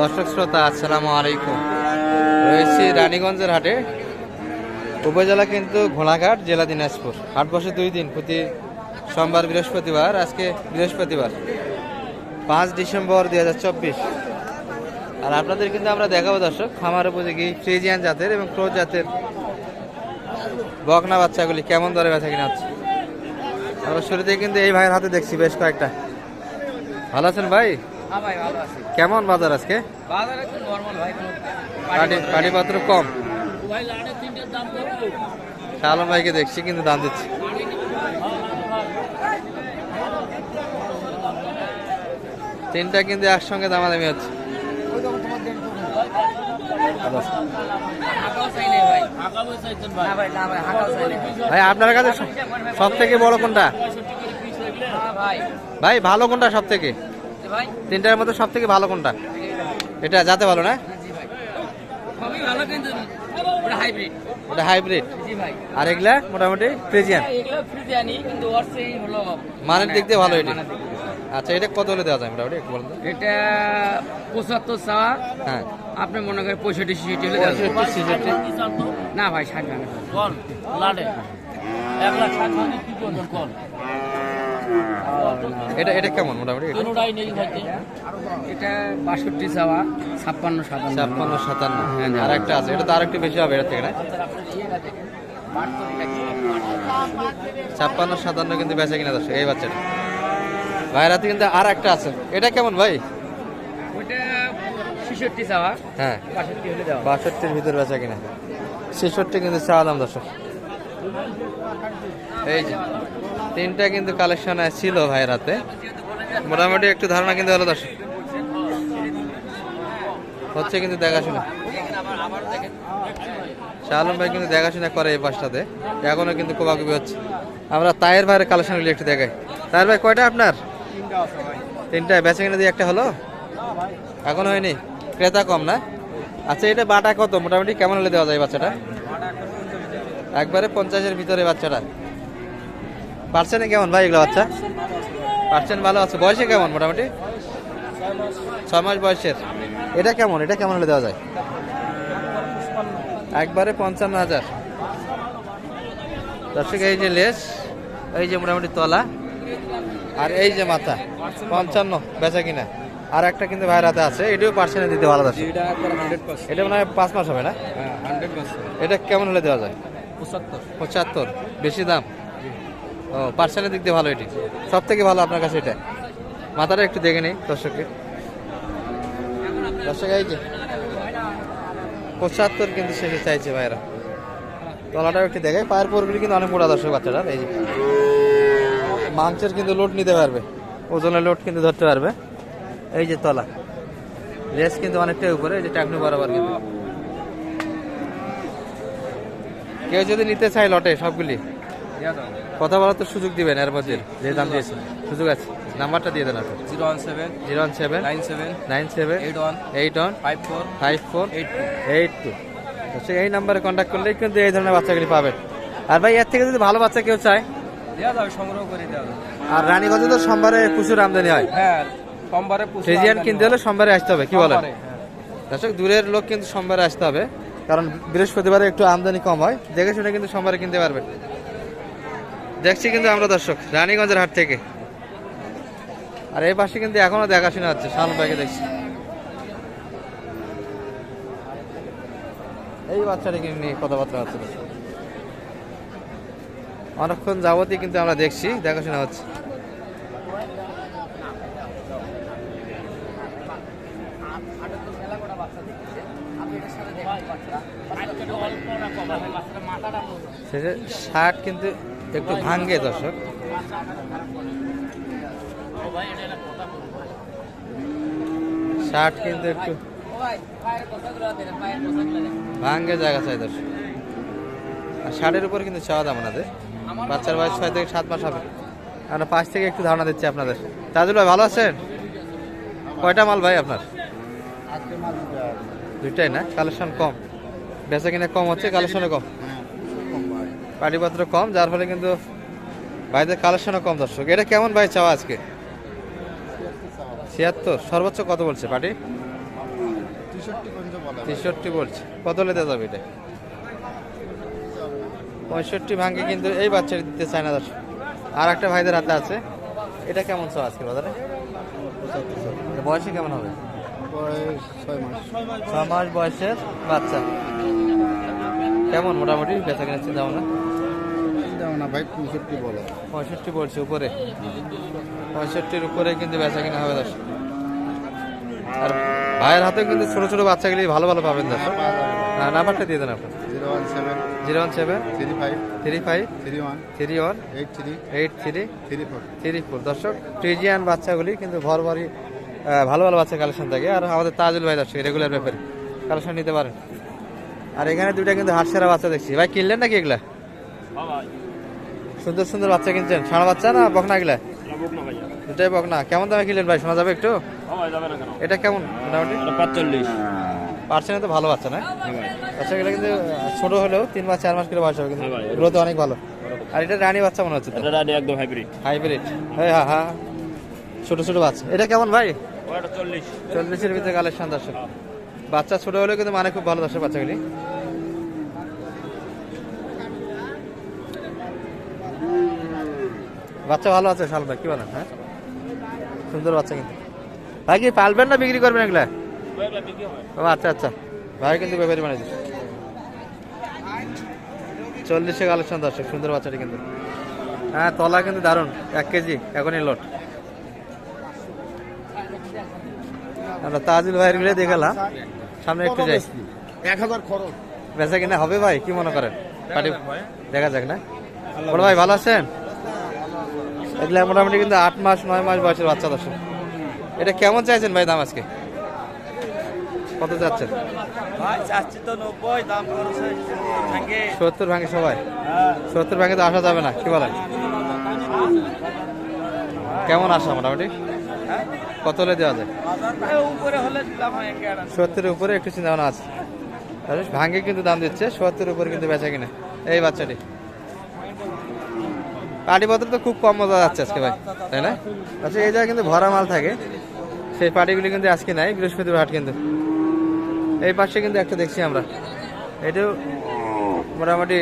দর্শক শ্রোতা, আসসালামু আলাইকুম। রয়েছি রানীগঞ্জের হাটে। উপজেলা কিন্তু ঘোড়াঘাট, জেলা দিনাজপুর। হাট বসে দুই দিন, প্রতি সোমবার বৃহস্পতিবার, আজকে বৃহস্পতিবার, পাঁচ ডিসেম্বর দুই হাজার চব্বিশ। আর আপনাদের কিন্তু আমরা দেখাবো দর্শক, খামার উপযোগী ফ্রিজিয়ান জাতের এবং ক্রোজ জাতের বকনা বাচ্চাগুলি কেমন দরে বেচা কিনা হচ্ছে। আমরা শুরুতে কিন্তু এই ভাইয়ের হাতে দেখছি বেশ কয়েকটা। ভালো আছেন ভাই? কেমন বাজার আজকে? বাজার একটু নর্মাল ভাই পাটি পাটিপত্র কম। আলম ভাইকে দেখছি কিন্তু দাম দিচ্ছি। তিনটা কিন্তু একসঙ্গে দামাদামি হচ্ছে। ভাই। হাঁকাও চাইতেন ভাই। না ভাই না ভাই হাঁকাও চাইলে। ভাই আপনার কাছে সব থেকে বড় কোনটা? ভাই। ভাই ভালো কোনটা সব থেকে ভাই? তিনটার মধ্যে সব থেকে ভালো কোনটা? এটা যাতে ভালো না? জি ভালো কিন্তু ওটা হাইব্রিড ওটা হাইব্রিড জি ভাই। আর এগুলা মোটামুটি ফ্রিজিয়ান এগুলো ফ্রিজে কিন্তু ওর সেই হলো মানের দিক দিয়ে ভালো এটি। দিক দিয়ে। আচ্ছা এটা কত হলে দেওয়া যায় মোটামুটি একটু বলুন এটা পঁচাত্তর চাওয়া। হ্যাঁ। আপনি মনে করেন পঁয়ষট্টি ছিষট্টি হলে দেওয়া যাবে। পঁয়ষট্টি, ছেষট্টি। না ভাই ষাট ভাঙে কল লাডে। এক লাখ ষাট ভাঙে কি করবেন কল এটা এটা কেমন মোটামুটি? এটা বাষট্টি চাওয়া ছাপ্পান্ন সাতান্ন। ছাপ্পান্ন সাতান্ন। আর একটা আছে এটা তো আর একটু বেশি হবে এটা থেকে না? ছাপ্পান্ন সাতান্ন কিন্তু বেচা কিনা দর্শক এই বাচ্চাটা। ভাইয়ের হাতে কিন্তু আর একটা আছে। এটা কেমন ভাই? ছেষট্টি চাওয়া হ্যাঁ। বাষট্টির ভিতর বেচা কিনা। ছেষট্টি কিন্তু চাওয়া দাম দর্শক। এই যে। তিনটা কিন্তু কালেকশন ছিল ভাই রাতে মোটামুটি একটু ধারণা কিন্তু হলো দর্শক। হচ্ছে কিন্তু দেখাশোনা। শাহ আলম ভাই কিন্তু দেখাশোনা করে এই পাশটাতে। এখনও কিন্তু কোবাকুবি হচ্ছে। আমরা তায়ের ভাইয়ের কালেকশনগুলি একটু দেখাই। তায়ের ভাই, কয়টা আপনার? তিনটা বেচা কিনা দিয়ে একটা হলো? এখন হয়নি? ক্রেতা কম না? আচ্ছা এটা বাটা কত? মোটামুটি কেমন হলে দেওয়া যায় বাচ্চাটা? একবারে পঞ্চাশের ভিতরে বাচ্চাটা। পার্সেন্টে কেমন ভাই এগুলো বাচ্চা? পার্সেন্ট ভালো আছে? বয়সে কেমন মোটামুটি? ছয় মাস বয়সের। এটা কেমন? এটা কেমন হলে দেওয়া যায়? একবারে পঞ্চান্ন হাজার। দর্শক এই যে লেস এই যে মোটামুটি তলা আর এই যে মাথা পঞ্চান্ন বেচা কিনা। আর একটা কিন্তু ভাইয়ের হাতে আছে এটাও পার্সেন্টে দিতে ভালো দর্শক। এটা মনে হয় পাঁচ মাস হবে না? হ্যাঁ এটা কেমন হলে দেওয়া যায়? পঁচাত্তর। পঁচাত্তর বেশি দাম? ও পার্সেলের দিক দিয়ে ভালো এটি? সব থেকে ভালো আপনার কাছে এটা? মাথাটা একটু দেখে নেই দর্শককে। দর্শক, এই যে। পঁচাত্তর কিন্তু শেষে চাইছে ভাইরা তলাটাও একটু দেখে পায়ের পরগুলি কিন্তু অনেক মোটা দর্শক বাচ্চাটা এই যে। মাংসের কিন্তু লোড নিতে পারবে। ওজনের লোড কিন্তু ধরতে পারবে। এই যে তলা। রেস কিন্তু অনেকটাই উপরে, এই যে টাকনু বরাবর কিন্তু। কেউ যদি নিতে চায় লটে সবগুলি। কথা বলার তো সুযোগ দিবেন এর মধ্যে যে দাম দিয়েছেন। সুযোগ আছে? নাম্বারটা দিয়ে দেন আপনার zero one seven zero one seven nine seven nine seven eight one eight one five four five four eight two. Eight two. সে এই নাম্বারে কন্ট্যাক্ট করলেই কিন্তু এই ধরনের বাচ্চাগুলি পাবেন। আর ভাই এর থেকে যদি ভালো বাচ্চা কেউ চায়? দেওয়া যাবে সংগ্রহ করে দেওয়া যাবে। আর রানীগঞ্জে তো সোমবারে প্রচুর আমদানি হয়। হ্যাঁ সোমবারে প্রচুর ফ্রিজিয়ান কিনতে হলে সোমবারে আসতে হবে কি বলেন? হ্যাঁ। দর্শক দূরের লোক কিন্তু সোমবারে আসতে হবে কারণ বৃহস্পতিবারে একটু আমদানি কম হয়। দেখে শুনে কিন্তু সোমবারে কিনতে পারবে। দেখছি কিন্তু আমরা দর্শক, রানীগঞ্জের হাট থেকে। আর এই পাশে কিন্তু এখনও দেখাশোনা হচ্ছে শালম পাখি দেখছি। এই বাচ্চাটাকে নিয়ে কথাবার্তা হচ্ছে অনেকক্ষণ যাবতই কিন্তু আমরা দেখছি দেখাশোনা হচ্ছে। শার্ট কিন্তু একটু ভাঙ্গে, দর্শক। শার্ট কিন্তু একটু ভাঙ্গে জায়গা চাই, দর্শক। আর শার্টের উপর কিন্তু চাওয়া দাম আমাদের বাচ্চার বয়স ছয় থেকে সাত মাস হবে। আমরা পাঁচ থেকে একটু ধারণা দিচ্ছি আপনাদের। তাজুল ভাই, ভালো আছেন? কয়টা মাল ভাই আপনার? দুইটাই না? কালেকশন কম। বেচা কিনা কম হচ্ছে কালেকশনও কম। পাটিপত্র কম যার ফলে কিন্তু ভাইদের কালেকশনও কম দর্শক। এটা কেমন ভাই চাওয়া আজকে? ছিয়াত্তর? সর্বোচ্চ কত বলছে পাটি তেষট্টি বলছে। কত লেতে যাবে এটা? পঁয়ষট্টি ভাঙ্গে কিন্তু এই বাচ্চাটা দিতে চায় না দর্শক। আর একটা ভাইদের হাতে আছে। এটা কেমন ছ আজকে বাজারে? বয়সে কেমন হবে? ছয় মাস। বয়সের বাচ্চা। কেমন মোটামুটি? বেচা কিনা চিন্তা ভাবনা? ভাবনা ভাই? পঁয়ষট্টি বলে। পঁয়ষট্টি পড়ছে উপরে? পঁয়ষট্টির উপরে কিন্তু বেচা কিনা হবে দর্শক। আর ভাইয়ের হাতেও কিন্তু ছোট ছোট বাচ্চাগুলি ভালো ভালো পাবেন দর্শক। না নাম্বারটা দিয়ে দেন আপনার zero one seven. Zero one seven. Three five. Three five. Three one. Three one. Eight three. Eight three. Three four. Three four. দর্শক ফ্রিজিয়ান বাচ্চাগুলি কিন্তু ভর ভরই ভালো ভালো বাচ্চা কালেকশন থাকে। আর আমাদের তাজুল ভাই দর্শক রেগুলার ব্যাপারে কালেকশন নিতে পারেন। আর এখানে দুইটা কিন্তু হাটসেরা বাচ্চা দেখছি। ভাই কিনলেন নাকি এগুলা? সুন্দর সুন্দর বাচ্চা কিনছেন। সারা বাচ্চা না বকনা এগুলা? দুটাই বকনা। কেমন দামে কিনলেন ভাই? শোনা যাবে একটু? এটা কেমন মোটামুটি? পাঁচচল্লিশ। পার্সেন্টে তো ভালো বাচ্চা না? বাচ্চাগুলো কিন্তু আহ, ছোট হলেও তিন মাস চার মাস করে বয়স হবে কিন্তু। হ্যাঁ ভাই। গ্রোথ অনেক ভালো। আর এটা রানী বাচ্চা মনে হচ্ছে তো? এটা রাডি একদম হাইব্রিড হাইব্রিড হ্যাঁ হ্যাঁ হ্যাঁ। ছোট ছোট বাচ্চা। এটা কেমন ভাই? চল্লিশ। চল্লিশের ভিতরে কালেকশন দর্শক। বাচ্চা ছোট হলেও কিন্তু মানে খুব ভালো দর্শক বাচ্চাগুলি। বাচ্চা ভালো আছে শাল ভাই কি বলেন হ্যাঁ? সুন্দর বাচ্চা কিন্তু। ভাই কি পালবেন না বিক্রি করবেন এগুলা? ও আচ্ছা আচ্ছা। ভাই কিন্তু ব্যাপারই বানিয়ে দিচ্ছে। চল্লিশে কালেকশন দর্শক সুন্দর বাচ্চাটি কিন্তু। হ্যাঁ তলা কিন্তু দারুণ এক কেজি এখনই লোট আমরা তাজুল ভাইয়েরগুলো দেখালাম। সামনে একটু যাই। এক হাজার খরচ। বেচা কিনা হবে ভাই কি মনে করেন? দেখা যাক না? বড় ভাই ভালো আছেন? এগুলা মোটামুটি কিন্তু আট মাস নয় মাস বয়সের বাচ্চা দর্শক। এটা কেমন চাইছেন ভাই দাম আজকে? কত চাচ্ছেন সত্তর ভাঙে সবাই? সত্তর ভাঙে তো আসা যাবে না কি বলেন? কেমন আসা মোটামুটি? কত হলে দেওয়া যায়? হয় সত্তরের উপরে একটু চিন্তা ভাবনা আছে। ভাঙ্গে কিন্তু দাম দিচ্ছে সত্তরের উপরে কিন্তু বেচা কিনা। এই বাচ্চাটি। পাটি পত্র তো খুব কম মজা যাচ্ছে আজকে ভাই তাই না? আচ্ছা এই জায়গায় কিন্তু ভরা মাল থাকে। সেই পাটিগুলি কিন্তু আজকে নাই বৃহস্পতিবার হাট কিন্তু। এই পাশে কিন্তু একটা দেখছি আমরা। এটাও মোটামুটি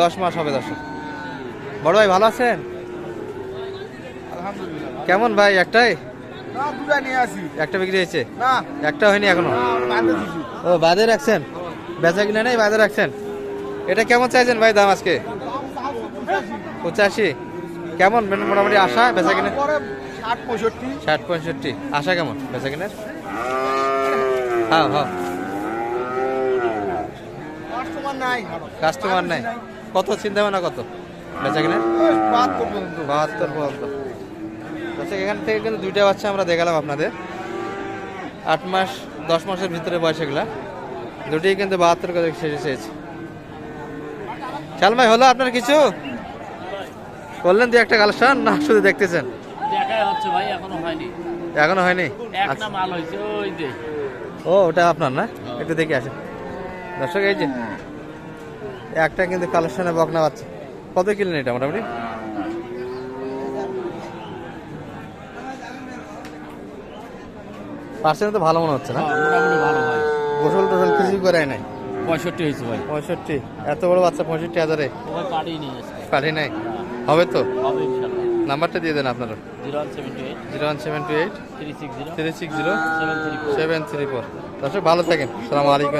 দশ মাস হবে দশ বড় ভাই ভালো আছেন? কেমন ভাই একটাই? একটা বিক্রি হয়েছে? একটা হয়নি এখনও? ও বাদে রাখছেন? বেচা কিনা নেই বাদে রাখছেন? এটা কেমন চাইছেন ভাই দাম আজকে? পঁচাশি। কেমন? মানে মোটামুটি আশা বেচা কিনা? ষাট পঁয়ষট্টি। ষাট পঁয়ষট্টি। আশা কেমন? বেচা কিনার? হ্যাঁ হ্যাঁ। কাস্টমার নাই কত চিন্তা ভাবনা কত? বেচা ওই বাহাত্তর পর্যন্ত। বাহাত্তর পর্যন্ত। আচ্ছা এখান থেকে কিন্তু দুইটা বাচ্চা আমরা দেখালাম আপনাদের। আট মাস দশ মাসের ভিতরে বয়স এগুলা। দুটোই কিন্তু বাহাত্তর করে শেষে চাল ভাই হলো আপনার কিছু? করলেন দু একটা কালেকশন? না শুধু দেখতেছেন? দেখাই হচ্ছে ভাই এখনও হয়নি। এখনও হয়নি? একটা আচ্ছা। মাল হয়েছে ওই যে। ও ওটা আপনার না? একটু দেখে আসেন। দর্শক এই যে একটা কিন্তু কালেকশনে বকনা বাচ্চা। কত কিলেন এটা মোটামুটি? পার্সেন্ট তো ভালো মনে হচ্ছে না? মোটামুটি ভালো ভাই। গোসল টোসল কিছুই করে নাই? পঁয়ষট্টি হয়েছে ভাই। পঁয়ষট্টি। এত বড় বাচ্চা পঁয়ষট্টি হাজারে? পাঠিয়ে নাই? হবে তো? নাম্বারটা দিয়ে দেন আপনারা। Zero one seven two eight. Zero one seven two eight. Three six zero. Three six zero. Seven three four. দর্শক ভালো থাকেন। সালাম আলাইকুম